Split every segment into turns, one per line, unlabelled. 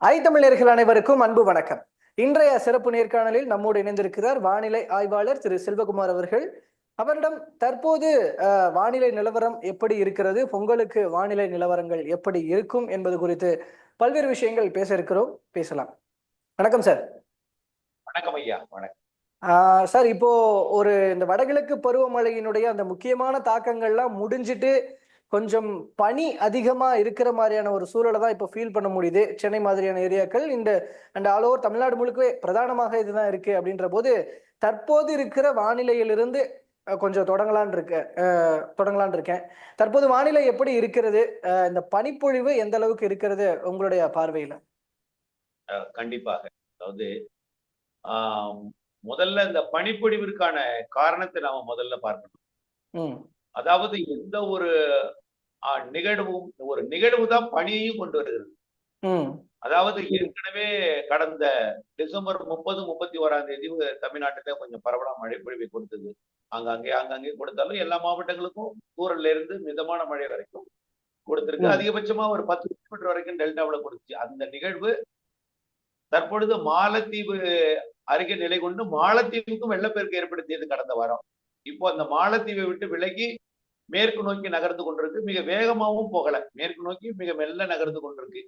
ஐ தமிழர்கள் அனைவருக்கும் அன்பு வணக்கம். இன்றைய சிறப்பு நேர்காணலில் நம்மோடு இணைந்திருக்கிறார் வானிலை ஆய்வாளர் திரு செல்வகுமார் அவர்கள். அவரிடம் தற்போது வானிலை நிலவரம் எப்படி இருக்கிறது? பொங்கலுக்கு வானிலை நிலவரங்கள் எப்படி இருக்கும் என்பது குறித்து பல்வேறு விஷயங்கள் பேச இருக்கிறோம். பேசலாம். வணக்கம் சார்.
வணக்கம் ஐயா வணக்கம்.
ஆஹ் சார் இப்போ ஒரு இந்த வடகிழக்கு பருவமழையினுடைய அந்த முக்கியமான தாக்கங்கள்லாம் முடிஞ்சிட்டு கொஞ்சம் பனி அதிகமா இருக்கிற மாதிரியான ஒரு சூழலை தான் இப்போ ஃபீல் பண்ண முடியுது. சென்னை மாதிரியான ஏரியாக்கள் இந்த அண்ட் ஆல் ஓவர் தமிழ்நாடு முழுக்கவே பிரதானமாக இதுதான் இருக்கு அப்படின்ற போது தற்போது இருக்கிற வானிலையிலிருந்து கொஞ்சம் தொடங்கலான் இருக்கு அஹ், தொடங்கலான் இருக்கேன். தற்போது வானிலை எப்படி இருக்கிறது? இந்த பனிப்பொழிவு எந்த அளவுக்கு இருக்கிறது உங்களுடைய பார்வையில?
கண்டிப்பாக. அதாவது முதல்ல இந்த பனிப்பொழிவிற்கான காரணத்தை நாம முதல்ல பார்க்கணும்.
ம்.
அதாவது எந்த ஒரு நிகழ்வும் ஒரு நிகழ்வு தான் பனியையும் கொண்டு வருகிறது. அதாவது ஏற்கனவே கடந்த டிசம்பர் முப்பது முப்பத்தி ஓராம் தேதி தமிழ்நாட்டுல கொஞ்சம் பரவலா மழை பொழிவை கொடுத்தது. அங்கங்கே அங்கங்கே கொடுத்தாலும் எல்லா மாவட்டங்களுக்கும் தூரல்ல இருந்து மிதமான மழை வரைக்கும் கொடுத்திருக்கு. அதிகபட்சமா ஒரு பத்து கிலோமீட்டர் வரைக்கும் டெல்டாவில் கொடுத்துச்சு. அந்த நிகழ்வு தற்பொழுது மாலத்தீவு அருகே நிலை கொண்டு மாலத்தீவுக்கும் வெள்ளப்பெருக்கு ஏற்படுத்தியது கடந்த வாரம். இப்போ அந்த மாலத்தீவை விட்டு விலகி மேற்கு நோக்கி நகர்ந்து கொண்டிருக்கு. மிக வேகமாகவும் போகல. மேற்கு நோக்கி மிக மெல்ல நகர்ந்து கொண்டிருக்கு.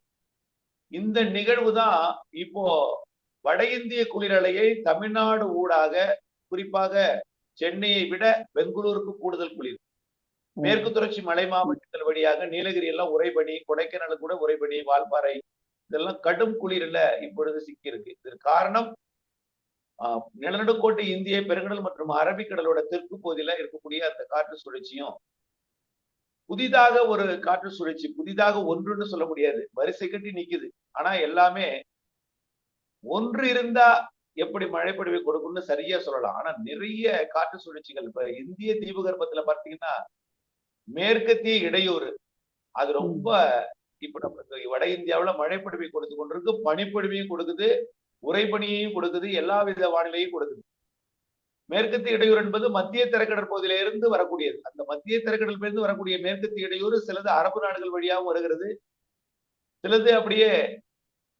இந்த நிகழ்வு தான் இப்போ வட இந்திய குளிரலையை தமிழ்நாடு ஊடாக குறிப்பாக சென்னையை விட பெங்களூருக்கு கூடுதல் குளிர். மேற்கு தொடர்ச்சி மலை மாவட்டங்கள் வழியாக நீலகிரி எல்லாம் உறைபனி கொடைக்கானல் கூட உறைபனி வால்பாறை இதெல்லாம் கடும் குளிர்ல இப்பொழுது சிக்கி இருக்கு இதற்கு காரணம் நிலநடுக்கோட்டு இந்திய பெருங்கடல் மற்றும் அரபிக்கடலோட தெற்கு பகுதியில இருக்கக்கூடிய அந்த காற்று சுழற்சியும் புதிதாக ஒரு காற்று சுழற்சி புதிதாக ஒன்றுன்னு சொல்ல முடியாது. வரிசை கட்டி நிக்குது. ஆனா எல்லாமே ஒன்று இருந்தா எப்படி மழை பொழிவை கொடுக்கும்னு சரியா சொல்லலாம். ஆனா நிறைய காற்று சுழற்சிகள் இப்ப இந்திய தீபகற்பத்துல பார்த்தீங்கன்னா மேற்கத்திய இடையூறு. அது ரொம்ப இப்ப நமக்கு வட இந்தியாவுல மழைப்பொழிவை கொடுத்து கொண்டிருக்கு பனிப்பொழிவையும் கொடுக்குது. உறைபனியையும் கொடுக்குது எல்லா வித வானிலையும் கொடுக்குது மேற்கத்திய இடையூறு என்பது மத்திய திரைக்கடல் பகுதியில இருந்து வரக்கூடியது. அந்த மத்திய திரைக்கடலிருந்து வரக்கூடிய மேற்கத்திய இடையூறு சிலது அரபு நாடுகள் வழியாகவும் வருகிறது. சிலது அப்படியே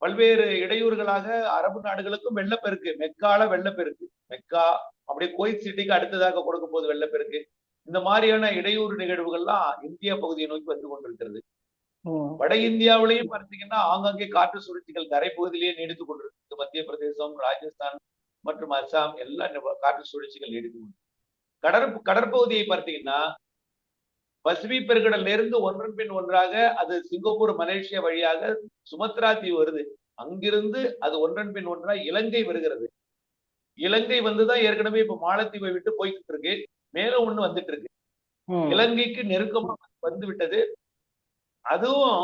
பல்வேறு இடையூறுகளாக அரபு நாடுகளுக்கும் வெள்ளப்பெருக்கு மெக்கால வெள்ளப்பெருக்கு. மெக்கா அப்படியே கோயிட் சிட்டிக்கு அடுத்ததாக கொடுக்கும் போது வெள்ளப்பெருக்கு. இந்த மாதிரியான இடையூறு நிகழ்வுகள்லாம் இந்திய பகுதியை நோக்கி வந்து கொண்டிருக்கிறது. வட இந்தியாவிலையும் பார்த்தீங்கன்னா ஆங்காங்கே காற்று சுழற்சிகள் தரைப்பகுதியிலேயே நீடித்துக் கொண்டிருக்கு மத்திய பிரதேசம் ராஜஸ்தான் மற்றும் அஸ்ஸாம் எல்லா காற்று சுழற்சிகள் நீடித்து கொண்டு கடற் கடற்பகுதியை பார்த்தீங்கன்னா பசிபிக் பெருங்கடல்ல இருந்து ஒன்றன் பின் ஒன்றாக அது சிங்கப்பூர் மலேசியா வழியாக சுமத்ரா தீவு வருது. அங்கிருந்து அது ஒன்றன் பின் ஒன்றா இலங்கை வருகிறது. இலங்கை வந்துதான் ஏற்கனவே இப்ப மாலத்தீவை விட்டு போய்கிட்டு இருக்கு. மேலும் ஒண்ணு வந்துட்டு இருக்கு. இலங்கைக்கு நெருக்கமா வந்து விட்டது. அதுவும்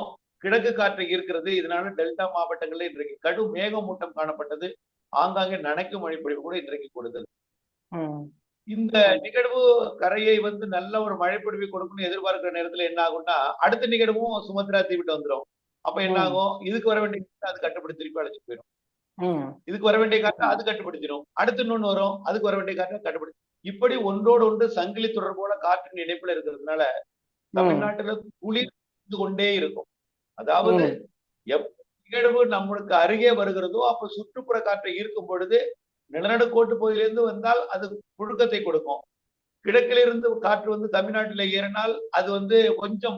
கிழக்கு காற்று இருக்கிறது இதனால டெல்டா மாவட்டங்கள்ல இன்றைக்கு கடும் மேகமூட்டம் காணப்பட்டது. ஆங்காங்கே நனைக்கும் மழை பொழிவு கூட இன்றைக்கு கொடுத்தது இந்த நிகழ்வு கரையை வந்து நல்ல ஒரு மழை பொழிவை கொடுக்கும்னு எதிர்பார்க்கிற நேரத்துல என்ன ஆகும்னா அடுத்த நிகழ்வும் சுமத்ரா தீவிட்டு வந்துடும் அப்ப என்ன. ஆகும்? இதுக்கு வர வேண்டிய அது கட்டுப்படுத்தி திருப்பி அழைச்சிட்டு போயிடும் இதுக்கு வர வேண்டிய காற்று அது கட்டுப்படுத்திடும் அடுத்து இன்னொன்னு வரும். அதுக்கு வர வேண்டிய காற்று கட்டுப்படுத்தி. இப்படி ஒன்றோடு ஒன்று சங்கிலி தொடர்போட காற்றின் இணைப்புல இருக்கிறதுனால தமிழ்நாட்டுல குளிர் இருந்து கொண்டே இருக்கும். அதாவது
ம்.
எப்ப நிகழ்வு நம்மளுக்கு அருகே வருகிறதோ அப்ப சுற்றுப்புற காற்றை ஈர்க்கும் பொழுது நிலநடுக்கோட்டு பகுதியிலிருந்து வந்தால் அது புழுக்கத்தை கொடுக்கும். கிழக்கிலிருந்து காற்று வந்து தமிழ்நாட்டில ஏறினால் அது வந்து கொஞ்சம்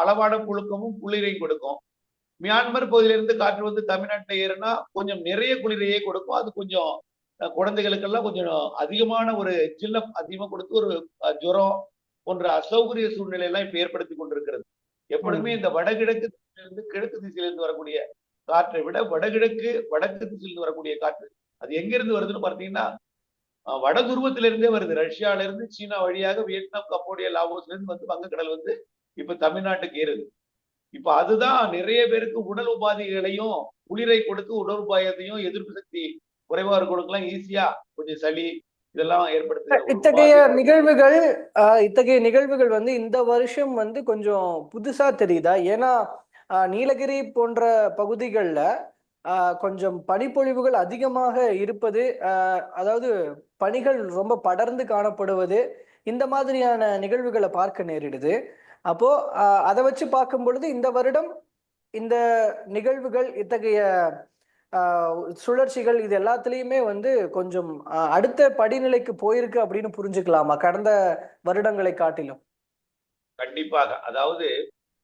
அளவான புழுக்கமும் குளிரை கொடுக்கும். மியான்மர் பகுதியிலிருந்து காற்று வந்து தமிழ்நாட்டில் ஏறினா கொஞ்சம் நிறைய குளிரையே கொடுக்கும். அது கொஞ்சம் குழந்தைகளுக்கெல்லாம் கொஞ்சம் அதிகமான ஒரு சில்லம் அதிகமா கொடுத்து ஒரு ஜுரம் போன்ற அசௌகரிய சூழ்நிலை எல்லாம் இப்ப ஏற்படுத்தி கொண்டிருக்கிறது. எப்பொழுதுமே இந்த வடகிழக்கு திசையிலிருந்து கிழக்கு திசையிலிருந்து வரக்கூடிய காற்றை விட வடகிழக்கு வடக்கு திசையிலிருந்து வரக்கூடிய காற்று அது எங்கிருந்து வருதுன்னு பார்த்தீங்கன்னா வட துருவத்தில இருந்தே வருது. ரஷ்யால இருந்து சீனா வழியாக வியட்நாம் கம்போடியா லாவோஸ்ல இருந்து வந்து வங்கக்கடல் வந்து இப்ப தமிழ்நாட்டுக்கு ஏறுது. இப்ப அதுதான் நிறைய பேருக்கு உடல் உபாதைகளையும் குளிரை கொடுத்து உடல் உபாயத்தையும் எதிர்ப்பு சக்தி குறைவா இருக்கவங்களுக்குலாம் ஈஸியா கொஞ்சம் சளி இதெல்லாம் ஏற்படுத்து
இத்தகைய நிகழ்வுகள் இத்தகைய நிகழ்வுகள் வந்து இந்த வருஷம் வந்து கொஞ்சம் புதுசா தெரியுதா? ஏன்னா நீலகிரி போன்ற பகுதிகளில் கொஞ்சம் பனிப்பொழிவுகள் அதிகமாக இருப்பது அதாவது பனிகள் ரொம்ப படர்ந்து காணப்படுவது இந்த மாதிரியான நிகழ்வுகளை பார்க்க நேரிடுது. அப்போ அதை வச்சு பார்க்கும் பொழுது இந்த வருடம் இந்த நிகழ்வுகள் இத்தகைய சுழற்சிகள் இது எல்லாத்துலேயுமே வந்து கொஞ்சம் அடுத்த படிநிலைக்கு போயிருக்கு அப்படின்னு புரிஞ்சுக்கலாமா? கடந்த வருடங்களை காட்டிலும்.
கண்டிப்பாக. அதாவது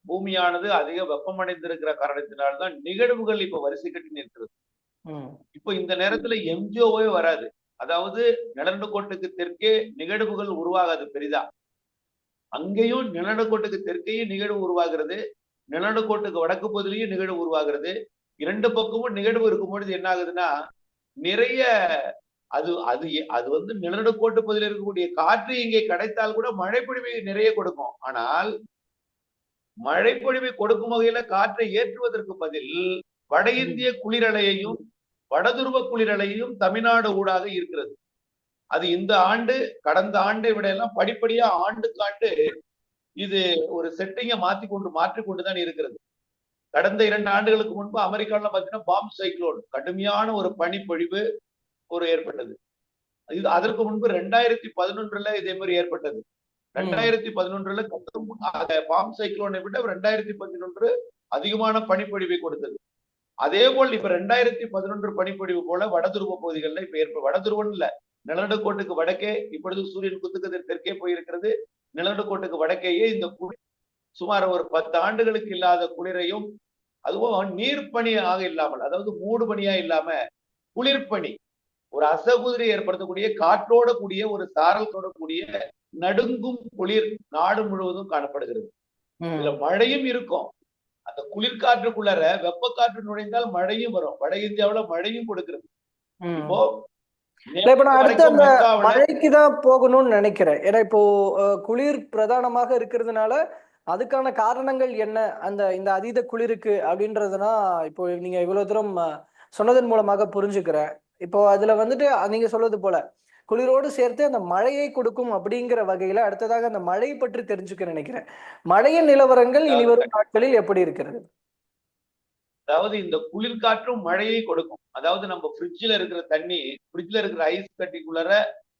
பூமியானது அதிக வெப்பமடைந்திருக்கிற காரணத்தினால்தான் நிகழ்வுகள் இப்ப வரிசை கட்டி நிற்கிறது. இப்போ இந்த நேரத்துல எம்ஜிஓவே வராது. அதாவது நிலநடுக்கோட்டுக்கு தெற்கே நிகழ்வுகள் உருவாகாது பெரிதா. அங்கேயும் நிலநடுக்கோட்டுக்கு தெற்கேயும் நிகழ்வு உருவாகிறது. நிலநடுக்கோட்டுக்கு வடக்கு பகுதியிலையும் நிகழ்வு உருவாகிறது. இரண்டு பக்கமும் நிகழ்வு இருக்கும் பொழுது என்ன ஆகுதுன்னா நிறைய அது அது அது வந்து நிலநடுக்கோட்டு பகுதியில் இருக்கக்கூடிய காற்று இங்கே கிடைத்தால் கூட மழைப்பொழிவை நிறைய கொடுக்கும். ஆனால் மழைப்பொழிவை கொடுக்கும் வகையில காற்றை ஏற்றுவதற்கு பதில் வட இந்திய குளிரலையையும் வடதுருவ குளிரலையும் தமிழ்நாடு ஊடாக இருக்கிறது. அது இந்த ஆண்டு கடந்த ஆண்டை விட எல்லாம் படிப்படியா ஆண்டுக்காண்டு இது ஒரு செட்டிங்கை மாத்தி கொண்டு மாற்றிக்கொண்டுதான் இருக்கிறது. கடந்த இரண்டு ஆண்டுகளுக்கு முன்பு அமெரிக்கால பாத்தீங்கன்னா பாம் சைக்ளோன் கடுமையான ஒரு பனிப்பொழிவு ஒரு ஏற்பட்டது. இது அதற்கு முன்பு ரெண்டாயிரத்தி பதினொன்றுல இதே மாதிரி ஏற்பட்டது. ரெண்டாயிரத்தி பதினொன்றுல பாம் சைக்ளோனை விட ரெண்டாயிரத்தி பதினொன்று அதிகமான பனிப்பொழிவை கொடுத்தது. அதே போல் இப்ப ரெண்டாயிரத்தி பதினொன்று பனிப்பொழிவு போல வடதுருவ பகுதிகளில் இப்ப ஏற்ப வடதுருவன் இல்ல நிலநடுக்கோட்டுக்கு வடக்கே இப்பொழுது சூரியன் குத்துக்கதிர் தெற்கே போயிருக்கிறது. நிலநடுக்கோட்டுக்கு வடக்கேயே இந்த குளிர் சுமார் ஒரு பத்து ஆண்டுகளுக்கு இல்லாத குளிரையும் அதுவும் நீர்ப்பனி ஆக இல்லாமல் அதாவது மூடு பனியா இல்லாம குளிர்பனி ஒரு அசகுதிரை ஏற்படுத்தக்கூடிய காற்றோட கூடிய ஒரு சாரலோட கூடிய நடுங்கும் குளிர் நாடு முழுவதும் காணப்படுகிறது. இதுல மழையும் இருக்கும். அந்த குளிர்காற்றுக்குள்ளார வெப்ப காற்று நுழைந்தால் மழையும் வரும். வட இந்தியாவுல மழையும் கொடுக்கிறது. இப்போ
இப்ப நான் அடுத்து
வரைக்கும்
அந்த
மெக்காவுல
மழைக்கு தான் போகணும்னு நினைக்கிறேன். ஏன்னா இப்போ குளிர் பிரதானமாக இருக்கிறதுனால அதுக்கான காரணங்கள் என்ன? அந்த இந்த அதீத குளிருக்கு அப்படின்றதுனா இப்போ நீங்க இவ்வளவு தூரம் சொன்னதன் மூலமாக புரிஞ்சுக்கிறேன். இப்போ அதுல வந்துட்டு நீங்க சொல்வது போல குளிரோடு சேர்த்து அந்த மழையை கொடுக்கும் அப்படிங்கிற வகையில அடுத்ததாக அந்த மழை பற்றி தெரிஞ்சுக்க நினைக்கிறேன். மழையின் நிலவரங்கள் இனி வரும் நாட்களில் எப்படி இருக்கிறது?
அதாவது இந்த குளிர்காற்றும் மழையை கொடுக்கும். அதாவது நம்ம ஃப்ரிட்ஜ்ல இருக்கிற தண்ணி ஃப்ரிட்ஜ்ல இருக்கிற ஐஸ் கட்டிக்குள்ளார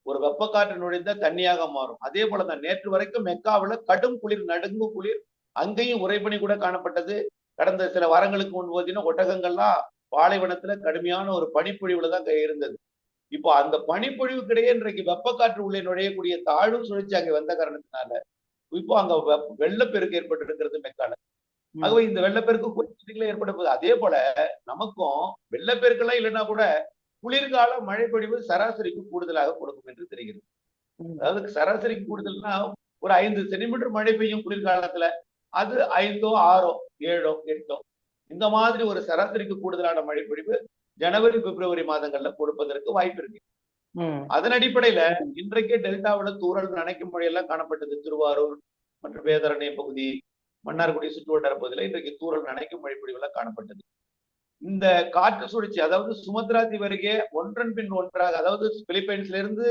ஒரு வெப்ப காற்று தண்ணியாக மாறும். அதே போலதான் நேற்று வரைக்கும் மெக்காவில் கடும் குளிர் நடுங்கும் குளிர் அங்கேயும் உறைபனி கூட காணப்பட்டது. கடந்த சில வாரங்களுக்கு முன்பு பார்த்தீங்கன்னா ஒட்டகங்கள்லாம் பாலைவனத்துல கடுமையான ஒரு பனிப்பொழிவுல தான் இருந்தது. இப்போ அந்த பனிப்பொழிவுக்கிடையே இன்றைக்கு வெப்ப காற்று உள்ளே நுழையக்கூடிய தாழ்வு சுழற்சி அங்கே வந்த காரணத்தினால இப்போ அங்க வெள்ளப்பெருக்கு ஏற்பட்டு இருக்கிறது மெக்கால. ஆகவே இந்த வெள்ளப்பெருக்கு கொஞ்சம் ஏற்பட போகுது. அதே போல நமக்கும் வெள்ளப்பெருக்கெல்லாம் இல்லைன்னா கூட குளிர்கால மழைப்பொழிவு சராசரிக்கு கூடுதலாக கொடுக்கும் என்று தெரிகிறது. அதாவது சராசரிக்கு கூடுதல்னா ஒரு ஐந்து சென்டிமீட்டர் மழை பெய்யும் குளிர்காலத்துல அது ஐந்தோ ஆறோ ஏழோ எட்டோ. இந்த மாதிரி ஒரு சராசரிக்கு கூடுதலான மழைப்பொழிவு ஜனவரி பிப்ரவரி மாதங்கள்ல கொடுப்பதற்கு வாய்ப்பு இருக்கு. அதன் அடிப்படையில இன்றைக்கே டெல்டாவுல தூறல் நனைக்கும் மழையெல்லாம் காணப்பட்டது. திருவாரூர் மற்றும் வேதாரண்ய பகுதி மன்னார்குடி சுற்றுவட்டார பகுதியில இன்றைக்கு தூறல் நனைக்கும் மழை பொழிவுலாம் காணப்பட்டது. இந்த காற்று சுழற்சி அதாவது சுமத்ரா தீவு அருகே ஒன்றன் பின் ஒன்றாக அதாவது பிலிப்பைன்ஸ்ல இருந்து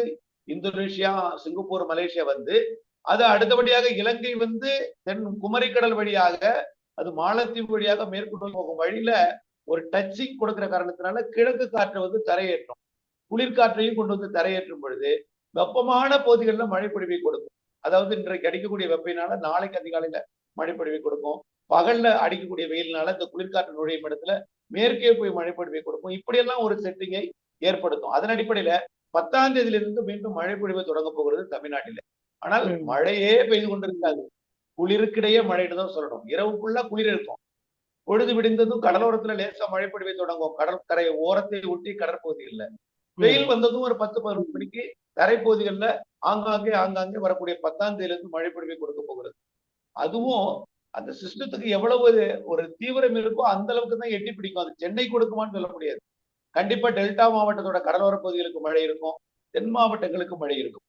இந்தோனேஷியா சிங்கப்பூர் மலேசியா வந்து அது அடுத்தபடியாக இலங்கை வந்து தென் குமரிக்கடல் வழியாக அது மாலத்தீவு வழியாக மேற்கொண்டு போகும் வழியில ஒரு டச்சிங் கொடுக்கிற காரணத்தினால கிழக்கு காற்றை வந்து தரையேற்றும். குளிர்காற்றையும் கொண்டு வந்து தரையேற்றும் பொழுது வெப்பமான பகுதிகளில் மழைப்பொழிவை கொடுக்கும். அதாவது இன்றைக்கு அடிக்கக்கூடிய வெப்பையினால நாளைக்கு அதிகாலையில மழைப்பொழிவை கொடுக்கும். பகல்ல அடிக்கக்கூடிய வெயில்னால இந்த குளிர்காற்று நுழையும் இடத்துல மேற்கே போய் மழைப்பொழிவை கொடுக்கும். இப்படியெல்லாம் ஒரு செட்டிங்கை ஏற்படுத்தும். அதன் அடிப்படையில பத்தாம் தேதியிலிருந்து மீண்டும் மழைப்பொழிவு தொடங்க போகிறது தமிழ்நாட்டில. ஆனால். மழையே பெய்து கொண்டிருக்காது. குளிருக்கிடையே மழைன்னு தான் சொல்லணும். இரவு ஃபுல்லா குளிர் இருக்கும். பொழுது விடிந்ததும் கடலோரத்துல லேசா மழைப்பொழிவை தொடங்கும் கடற்கரை ஓரத்தை ஒட்டி கடற்பகுதிகளில் வெயில் வந்ததும் ஒரு பத்து பதினொன்று மணிக்கு தரைப்பகுதிகளில் ஆங்காங்கே ஆங்காங்கே வரக்கூடிய பத்தாம் தேதியிலிருந்து மழை பொழிவை கொடுக்க போகிறது. அதுவும் அந்த சிஸ்டத்துக்கு எவ்வளவு ஒரு தீவிரம் இருக்கோ அந்த அளவுக்கு தான் எட்டி பிடிக்கும். அது சென்னை கொடுக்குமான்னு சொல்ல முடியாது. கண்டிப்பா டெல்டா மாவட்டத்தோட கடலோர பகுதிகளுக்கு மழை இருக்கும். தென் மாவட்டங்களுக்கு மழை இருக்கும்.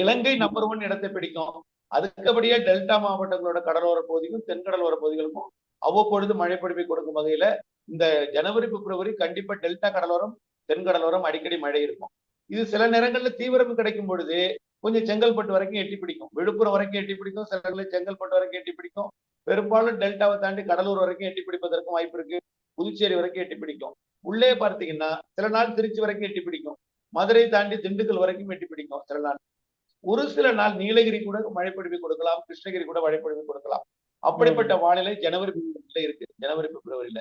இலங்கை நம்பர் ஒன் இடத்தை பிடிக்கும். அதுக்கபடியே டெல்டா மாவட்டங்களோட கடலோர பகுதிக்கும் தென்கடலோர பகுதிகளுக்கும் அவ்வப்பொழுது மழை பொழிவை கொடுக்கும் வகையில இந்த ஜனவரி பிப்ரவரி கண்டிப்பா டெல்டா கடலோரம் தென்கடலோரம் அடிக்கடி மழை இருக்கும். இது சில நேரங்கள்ல தீவிரம் கிடைக்கும் பொழுது கொஞ்சம் செங்கல்பட்டு வரைக்கும் எட்டி பிடிக்கும். விழுப்புரம் வரைக்கும் எட்டி பிடிக்கும். சில இடங்களில் செங்கல்பட்டு வரைக்கும் எட்டி பிடிக்கும். பெரும்பாலும் டெல்டாவை தாண்டி கடலூர் வரைக்கும் எட்டி பிடிப்பதற்கும் வாய்ப்பு இருக்கு. புதுச்சேரி வரைக்கும் எட்டி பிடிக்கும். உள்ளே பார்த்தீங்கன்னா சில நாள் திருச்சி வரைக்கும் எட்டி பிடிக்கும். மதுரை தாண்டி திண்டுக்கல் வரைக்கும் எட்டி பிடிக்கும் சில நாள். ஒரு சில நாள் நீலகிரி கூட மழைப்பொழிவு கொடுக்கலாம். கிருஷ்ணகிரி கூட மழைப்பொழிவு கொடுக்கலாம். அப்படிப்பட்ட வானிலை ஜனவரி இருக்கு. ஜனவரி பிப்ரவரியில.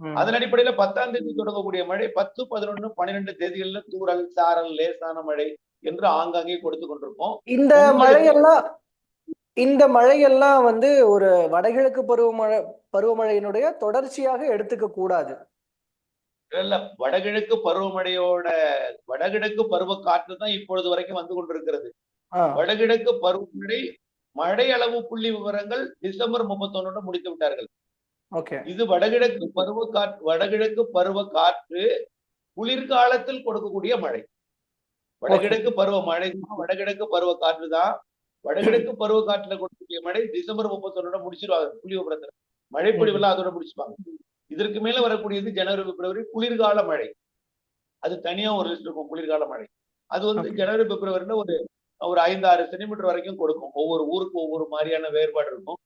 அதன் அடிப்படையில பத்தாம் தேதி தொடங்கக்கூடிய மழை பத்து பதினொன்னு பன்னிரெண்டு தேதிகள்ல தூறல் சாரல் லேசான மழை என்று ஆங்காங்கே கொடுத்து கொண்டிருக்கோம்
இந்த மழையெல்லாம் இந்த மழையெல்லாம் வந்து ஒரு வடகிழக்கு பருவமழை பருவமழையினுடைய தொடர்ச்சியாக எடுத்துக்க கூடாது.
இல்ல வடகிழக்கு பருவமழையோட வடகிழக்கு பருவ காற்று தான் இப்பொழுது வரைக்கும் வந்து கொண்டிருக்கிறது. வடகிழக்கு பருவமழை மழை அளவு புள்ளி விவரங்கள் டிசம்பர் முப்பத்தொன்னு முடித்து விட்டார்கள். இது வடகிழக்கு பருவ காற்று வடகிழக்கு பருவ காற்று குளிர்காலத்தில் கொடுக்கக்கூடிய மழை. வடகிழக்கு பருவ மழை தான் வடகிழக்கு பருவ காற்று தான். வடகிழக்கு பருவ காற்றுல கொடுக்கக்கூடிய மழை டிசம்பர் முப்பத்தொன்னோட முடிச்சிருவாங்க புள்ளி விவரத்துல மழை பொழிவுலாம் அதோட முடிச்சுப்பாங்க. இதற்கு மேல வரக்கூடியது ஜனவரி பிப்ரவரி குளிர்கால மழை. அது தனியா ஒரு லிஸ்ட் இருக்கும் குளிர்கால மழை. அது வந்து. ஜனவரி பிப்ரவரியில ஒரு ஒரு ஐந்து ஆறு சென்டிமீட்டர் வரைக்கும் கொடுக்கும். ஒவ்வொரு ஊருக்கு ஒவ்வொரு மாதிரியான வேறுபாடு இருக்கும்.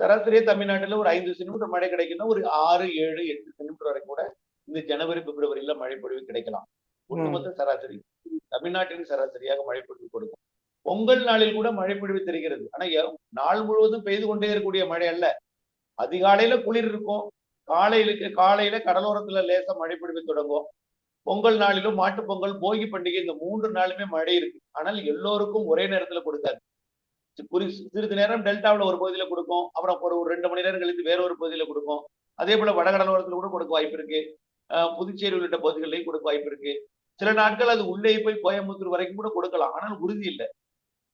சராசரியா தமிழ்நாட்டுல ஒரு ஐந்து சென்டிமீட்டர் மழை கிடைக்குன்னா ஒரு ஆறு ஏழு எட்டு சென்டிமீட்டர் வரைக்கும் கூட இந்த ஜனவரி பிப்ரவரியில மழை பொழிவு கிடைக்கலாம். ஒட்டுமொத்த சராசரி. தமிழ்நாட்டின் சராசரியாக மழை பொழிவு கொடுக்கும். பொங்கல் நாளில் கூட மழை பொழிவு தெரிகிறது. ஆனா நாள் முழுவதும் பெய்து கொண்டே இருக்கக்கூடிய மழை அல்ல. அதிகாலையில குளிர் இருக்கும். காலையில காலையில கடலோரத்துல லேசா மழை பொழிவு தொடங்கும். பொங்கல் நாளிலும் மாட்டுப் பொங்கல் போகி பண்டிகை இந்த மூன்று நாளுமே மழை இருக்கு. ஆனால் எல்லோருக்கும் ஒரே நேரத்துல கொடுக்காது. குறி சிறிது நேரம் டெல்டாவுல ஒரு பகுதியில கொடுக்கும். அப்புறம் ஒரு ஒரு ரெண்டு மணி நேரம் கழித்து வேற ஒரு பகுதியில கொடுக்கும். அதே போல வடகடலோரத்தில் கூட கொடுக்க வாய்ப்பு இருக்கு. புதுச்சேரி உள்ளிட்ட பகுதிகளிலையும் கொடுக்க வாய்ப்பு இருக்கு. சில நாட்கள் அது உள்ளே போய் கோயம்புத்தூர் வரைக்கும் கூட கொடுக்கலாம். ஆனால் உறுதி இல்லை.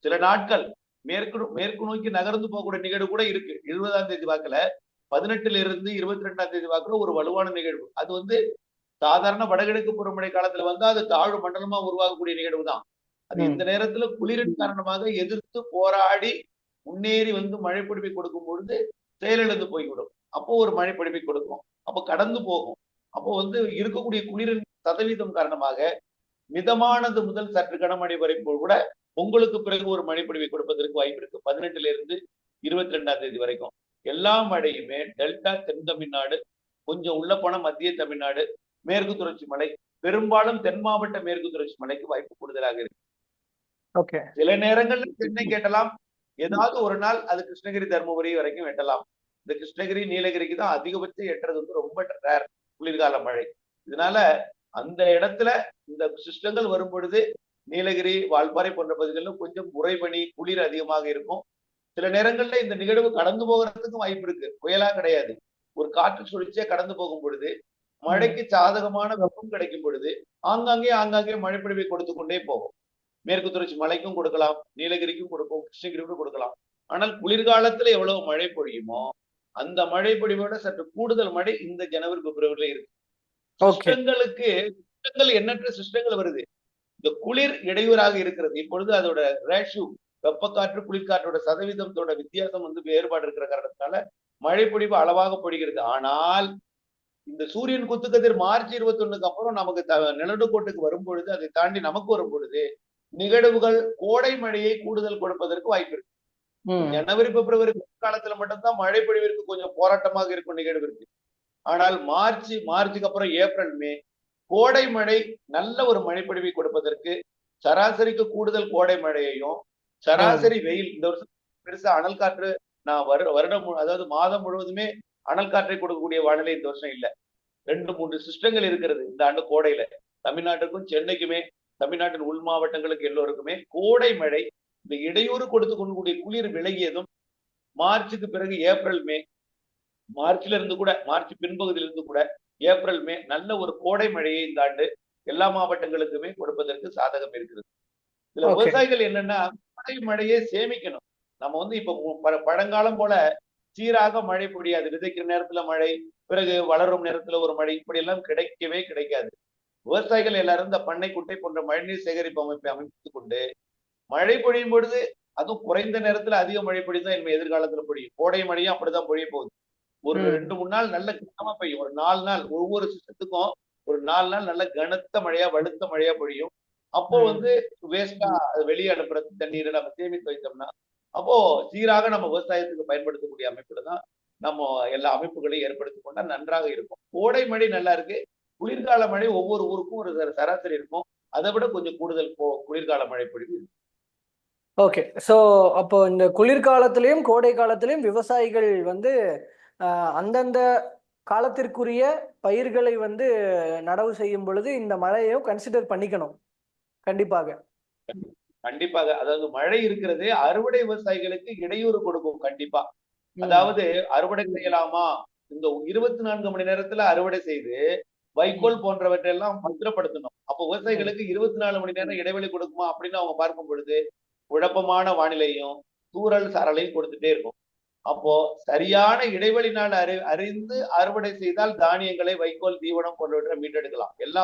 சில நாட்கள் மேற்கு மேற்கு நோக்கி நகர்ந்து போகக்கூடிய நிகழ்வு கூட இருக்கு. இருபதாம் தேதி வாக்குல பதினெட்டுல இருந்து இருபத்தி ரெண்டாம் தேதி வாக்குல ஒரு வலுவான நிகழ்வு. அது வந்து சாதாரண வடகிழக்கு பருவமழை காலத்துல வந்தா அது தாழ்வு மண்டலமா உருவாகக்கூடிய நிகழ்வு தான் அது. இந்த நேரத்துல குளிரின் காரணமாக எதிர்த்து போராடி முன்னேறி வந்து மழை பொழிவை கொடுக்கும் பொழுது செயலிழந்து போய்விடும். அப்போ ஒரு மழை கொடுக்கும். அப்போ கடந்து போகும். அப்போ வந்து இருக்கக்கூடிய குளிரின் சதவீதம் காரணமாக மிதமானது முதல் சற்று கனமழை வரைக்கும் கூட பொங்கலுக்கு பிறகு ஒரு மழை பொழிவை கொடுப்பதற்கு வாய்ப்பு இருக்கு. பதினெட்டுல இருந்து இருபத்தி ரெண்டாம் தேதி வரைக்கும். எல்லா மழையுமே டெல்டா தென் தமிழ்நாடு கொஞ்சம் உள்ள போன மத்திய தமிழ்நாடு மேற்கு தொடர்ச்சி மலை பெரும்பாலும் தென் மாவட்ட மேற்கு தொடர்ச்சி மலைக்கு வாய்ப்பு கூடுதலாக இருக்கு. சில நேரங்கள்ல சென்னை கேட்டலாம். ஏதாவது ஒரு நாள் அது கிருஷ்ணகிரி தருமபுரி வரைக்கும் எட்டலாம் இந்த கிருஷ்ணகிரி நீலகிரிக்கு தான் அதிகபட்சம் எட்டுறது வந்து ரொம்ப ரேர் குளிர்கால மழை. இதனால அந்த இடத்துல இந்த சிஸ்டங்கள் வரும் பொழுது நீலகிரி வால்பாறை போன்ற பகுதிகளிலும் கொஞ்சம் உறைபனி குளிர் அதிகமாக இருக்கும். சில நேரங்கள்ல இந்த நிகழ்வு கடந்து போகிறதுக்கும் வாய்ப்பு இருக்கு. புயலா கிடையாது. ஒரு காற்று சுழற்சியா கடந்து போகும் பொழுது மழைக்கு சாதகமான வெப்பம் கிடைக்கும் பொழுது ஆங்காங்கே ஆங்காங்கே மழைப்பொழிவை கொடுத்து கொண்டே போகும். மேற்கு தொடர்ச்சி மலைக்கும் கொடுக்கலாம் நீலகிரிக்கும் கொடுக்கும் கிருஷ்ணகிரிக்கும் கொடுக்கலாம். ஆனால் குளிர்காலத்துல எவ்வளவு மழை பொழியுமோ அந்த மழை பொழிவோட சற்று கூடுதல் மழை இந்த ஜனவரி பிப்ரவரியில இருக்கு. சிஸ்டங்களுக்கு சிஸ்டங்கள் எண்ணற்ற சிஸ்டங்கள் வருது. இந்த குளிர் இடையூறாக இருக்கிறது. இப்பொழுது அதோட ரேஷியோ வெப்பக்காற்று குளிர்காற்றோட சதவீதத்தோட வித்தியாசம் வந்து வேறுபாடு இருக்கிற காரணத்தினால மழை பொழிவு அளவாக பொழிகிறது. ஆனால் இந்த சூரியன் குத்துக்கதிர் மார்ச் இருபத்தி ஒண்ணுக்கு அப்புறம் நமக்கு நிலநடுக்கோட்டுக்கு வரும் பொழுது அதை தாண்டி நமக்கு வரும் பொழுது நிகழ்வுகள் கோடை மழையை கூடுதல் கொடுப்பதற்கு வாய்ப்பு இருக்கு. ஜனவரி பிப்ரவரி காலத்துல மட்டும்தான் மழை பொழிவிற்கு கொஞ்சம் போராட்டமாக இருக்கும் நிகழ்வு இருக்கு. ஆனால் மார்ச் மார்ச்சுக்கு அப்புறம் ஏப்ரல் மே கோடை மழை நல்ல ஒரு மழை பொழிவை கொடுப்பதற்கு சராசரிக்கு கூடுதல் கோடை மழையையும் சராசரி வெயில் இந்த வருஷம் பெருசா அனல் காற்று நான் வரு வருடம் அதாவது மாதம் முழுவதுமே அனல் காற்றை கொடுக்கக்கூடிய வானிலை இந்த வருஷம் இல்ல. ரெண்டு மூன்று சிஸ்டங்கள் இருக்கிறது இந்த ஆண்டு கோடையில. தமிழ்நாட்டுக்கும் சென்னைக்குமே தமிழ்நாட்டின் உள் மாவட்டங்களுக்கு எல்லோருக்குமே கோடை மழை இந்த இடையூறு கொடுத்து கொள்ளக்கூடிய குளிர் விலகியதும் மார்ச்சுக்கு பிறகு ஏப்ரல் மே மார்ச்ல இருந்து கூட மார்ச் பின்பகுதியில இருந்து கூட ஏப்ரல் மே நல்ல ஒரு கோடை மழையை இந்த ஆண்டு எல்லா மாவட்டங்களுக்குமே கொடுப்பதற்கு சாதகம் இருக்கிறது. இதுல. விவசாயிகள் என்னன்னா கோடை மழையை சேமிக்கணும். நம்ம வந்து இப்ப பழங்காலம் போல சீராக மழை பொழியாது. விதைக்கிற நேரத்துல மழை பிறகு வளரும் நேரத்துல ஒரு மழை இப்படி எல்லாம் கிடைக்கவே கிடைக்காது. விவசாயிகள் எல்லாரும் இந்த பண்ணை குட்டை போன்ற மழைநீர் சேகரிப்பு அமைப்பை அமைத்துக் கொண்டு மழை பொழியும் பொழுது அதுவும் குறைந்த நேரத்துல அதிக மழை பொழிதான் இனிமே எதிர்காலத்துல பொழியும். கோடை மழையும் அப்படிதான் பொழிய போகுது. ஒரு. ரெண்டு மூணு நாள் நல்ல கனமா பெய்யும். ஒரு நாலு நாள் ஒவ்வொரு சிஸ்டத்துக்கும் ஒரு நாலு நாள் நல்ல கனத்த மழையா வலுத்த மழையா பொழியும். அப்போ. வந்து வேஸ்டா வெளியே அனுப்புற தண்ணீரை நம்ம சேமித்து வைத்தோம்னா அப்போ சீராக நம்ம விவசாயத்துக்கு பயன்படுத்தக்கூடிய அமைப்புல தான் நம்ம எல்லா அமைப்புகளையும் ஏற்படுத்தி கொண்டா நன்றாக இருக்கும். கோடை மழை நல்லா இருக்கு. குளிர்கால மழை ஒவ்வொரு ஊருக்கும் ஒரு சர- சராசரி இருக்கும். அதை விட கொஞ்சம் கூடுதல் குளிர்கால மழை பொழிவு.
ஓகே ஸோ அப்போ இந்த குளிர்காலத்திலையும் கோடை காலத்திலையும் விவசாயிகள் வந்து அந்தந்த காலத்திற்குரிய பயிர்களை வந்து நடவு செய்யும் பொழுது இந்த மழையையும் கன்சிடர் பண்ணிக்கணும். கண்டிப்பாக.
கண்டிப்பாக. அதாவது மழை இருக்கிறது அறுவடை விவசாயிகளுக்கு இடையூறு கொடுக்கும் கண்டிப்பா. அதாவது அறுவடை செய்யலாமா? இந்த இருபத்தி நான்கு மணி நேரத்துல அறுவடை செய்து வைக்கோல் போன்றவற்றை எல்லாம் பத்திரப்படுத்தணும். அப்போ விவசாயிகளுக்கு இருபத்தி நாலு மணி நேரம் இடைவெளி கொடுக்குமா அப்படின்னு அவங்க பார்க்கும் பொழுது குழப்பமான வானிலையும் தூறல் சாரலையும் கொடுத்துட்டே இருக்கும். அப்போ சரியான இடைவெளி நாள் அறி அறிந்து அறுவடை செய்தால் தானியங்களை வைக்கோல் தீவனம் போன்றவற்றை மீட்டெடுக்கலாம். எல்லா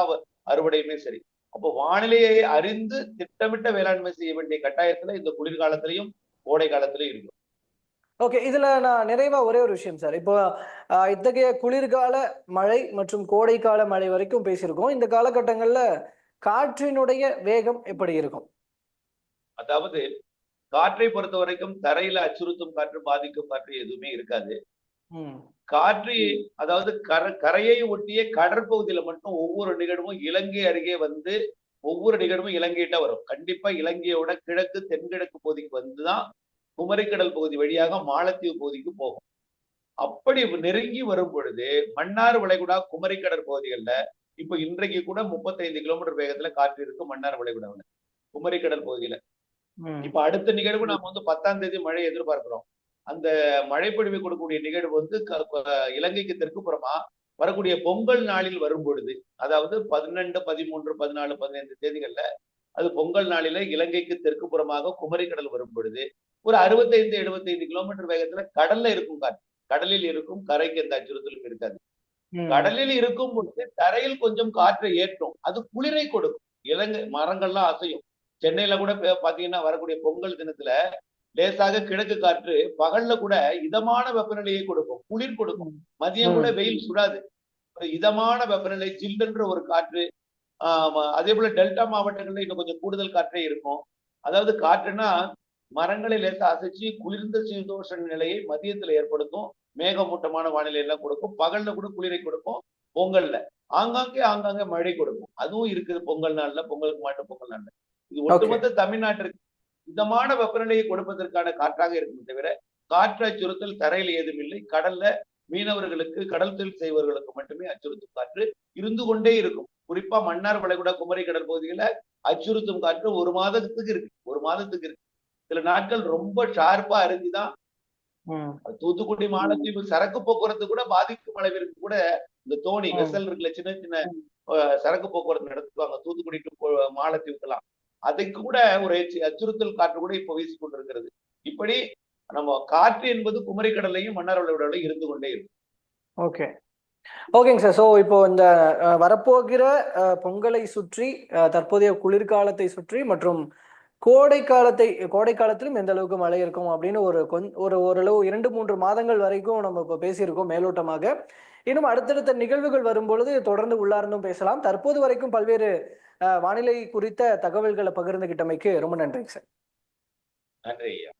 அறுவடையுமே சரி. அப்போ வானிலையை அறிந்து திட்டமிட்ட வேளாண்மை செய்ய வேண்டிய கட்டாயத்துல இந்த குளிர்காலத்திலையும் கோடை காலத்திலையும் இருக்கு
ஓகே இதுல நான் நிறைவா ஒரே ஒரு விஷயம் சார் இப்போ இத்தகைய குளிர்கால மழை மற்றும் கோடைக்கால மழை வரைக்கும் பேசியிருக்கோம். இந்த காலகட்டங்கள்ல காற்றினுடைய வேகம் எப்படி இருக்கும்?
அதாவது காற்றை பொறுத்த வரைக்கும் தரையில அச்சுறுத்தும் காற்று பாதிக்கும் காற்று எதுவுமே இருக்காது. காற்று அதாவது கர கரையை ஒட்டிய கடற்பகுதியில மட்டும் ஒவ்வொரு நிகழ்வும் இலங்கை அருகே வந்து ஒவ்வொரு நிகழ்வும் இலங்கையிட்ட வரும். கண்டிப்பா இலங்கையோட கிழக்கு தென்கிழக்கு பகுதிக்கு வந்துதான் குமரிக்கடல் பகுதி வழியாக மாலத்தீவு பகுதிக்கு போகும். அப்படி நெருங்கி வரும் பொழுது மன்னார் வளைகுடா குமரிக்கடல் பகுதிகளில் இப்ப இன்றைக்கு கூட முப்பத்தைந்து கிலோமீட்டர் வேகத்துல காற்று இருக்கு மன்னார் வளைகுடாவில் குமரிக்கடல் பகுதியில. இப்ப அடுத்த நிகழ்வு நாம வந்து பத்தாம் தேதி மழை எதிர்பார்க்கிறோம். அந்த மழைப்பொழிவு கொடுக்கக்கூடிய நிகழ்வு வந்து இலங்கைக்கு தெற்கு புறமா வரக்கூடிய பொங்கல் நாளில் வரும் பொழுது அதாவது பதினெண்டு பதிமூன்று பதினாலு பதினைந்து தேதிகள்ல அது பொங்கல் நாளில இலங்கைக்கு தெற்கு புறமாக குமரிக்கடல் வரும் பொழுது ஒரு அறுபத்தைந்து எழுபத்தைந்து கிலோமீட்டர் வேகத்துல கடல்ல இருக்கும் காற்று. கடலில் இருக்கும் கரைக்கு எந்த அச்சுறுத்தலும் இருக்காது. கடலில் இருக்கும் பொழுது தரையில் கொஞ்சம் காற்றை ஏற்றும். அது குளிரை கொடுக்கும். இலங்கை மரங்கள்லாம் அசையும். சென்னையில கூட பாத்தீங்கன்னா வரக்கூடிய பொங்கல் தினத்துல லேசாக கிழக்கு காற்று பகல்ல கூட இதமான வெப்பநிலையை கொடுக்கும். குளிர் கொடுக்கும். மதியம் கூட வெயில் சுடாது. ஒரு இதமான வெப்பநிலை ஜில்லுன்ற ஒரு காற்று ஆஹ் அதே போல டெல்டா மாவட்டங்கள்ல இன்னும் கொஞ்சம் கூடுதல் காற்றே இருக்கும். அதாவது காற்றுனா மரங்களை லேசா அசைச்சு குளிர்ந்த சீதோஷ நிலையை மதியத்துல ஏற்படுத்தும். மேகமூட்டமான வானிலை எல்லாம் கொடுக்கும். பகல்ல கூட குளிரை கொடுக்கும். பொங்கல்ல. ஆங்காங்கே ஆங்காங்கே மழை கொடுக்கும். அதுவும் இருக்குது பொங்கல் நாள்ல. பொங்கலுக்கு மாட்டு பொங்கல் நாள்ல. இது ஒட்டுமொத்த தமிழ்நாட்டிற்கு இதமான வெப்பநிலையை கொடுப்பதற்கான காற்றாக இருக்குமே தவிர காற்று அச்சுறுத்தல் தரையில் ஏதும் இல்லை. கடல்ல மீனவர்களுக்கு கடல் தொழில் செய்வர்களுக்கு மட்டுமே அச்சுறுத்தும் காற்று இருந்து கொண்டே இருக்கும். குறிப்பா மன்னார் வளைகுடா குமரி கடல் பகுதியில அச்சுறுத்தும் காற்று ஒரு மாதத்துக்கு இருக்கு. ஒரு மாதத்துக்கு இருக்கு. சில நாட்கள் ரொம்ப ஷார்ப்பா அறிஞ்சுதான்
ம்.
தூத்துக்குடி மாலத்தீவு சரக்கு போக்குவரத்து கூட பாதிக்கும் அளவிற்கு கூட இந்த தோணி. வெசல் இருக்குல்ல சின்ன சின்ன சரக்கு போக்குவரத்து நடத்துவாங்க. தூத்துக்குடி கொ- மாலத்தீவுக்கெல்லாம். அதுக்கு கூட ஒரு அச்சுறுத்தல் காற்று கூட இப்போ வீசிக் கொண்டிருக்கிறது இப்படி நம்ம காற்று என்பது குமரிக்கடலையும் மன்னார் வளைகுடாவிலையும் இருந்து கொண்டே இருக்கும்
ஓகே. ஓகேங்க சார். ஸோ இப்போ இந்த வரப்போகிற பொங்கலை சுற்றி தற்போதைய குளிர்காலத்தை சுற்றி மற்றும் கோடை காலத்தை கோடை காலத்திலும் எந்த அளவுக்கு மழை இருக்கும் அப்படின்னு ஒரு கொஞ் ஒரு ஓரளவு இரண்டு மூன்று மாதங்கள் வரைக்கும் நம்ம இப்போ பேசியிருக்கோம் மேலோட்டமாக. இன்னும் அடுத்தடுத்த நிகழ்வுகள் வரும்பொழுது தொடர்ந்து உள்ளார்ந்தும் பேசலாம். தற்போது வரைக்கும் பல்வேறு வானிலை குறித்த தகவல்களை பகிர்ந்துகிட்டமைக்கு ரொம்ப நன்றிங்க சார்.
நன்றி ஐயா.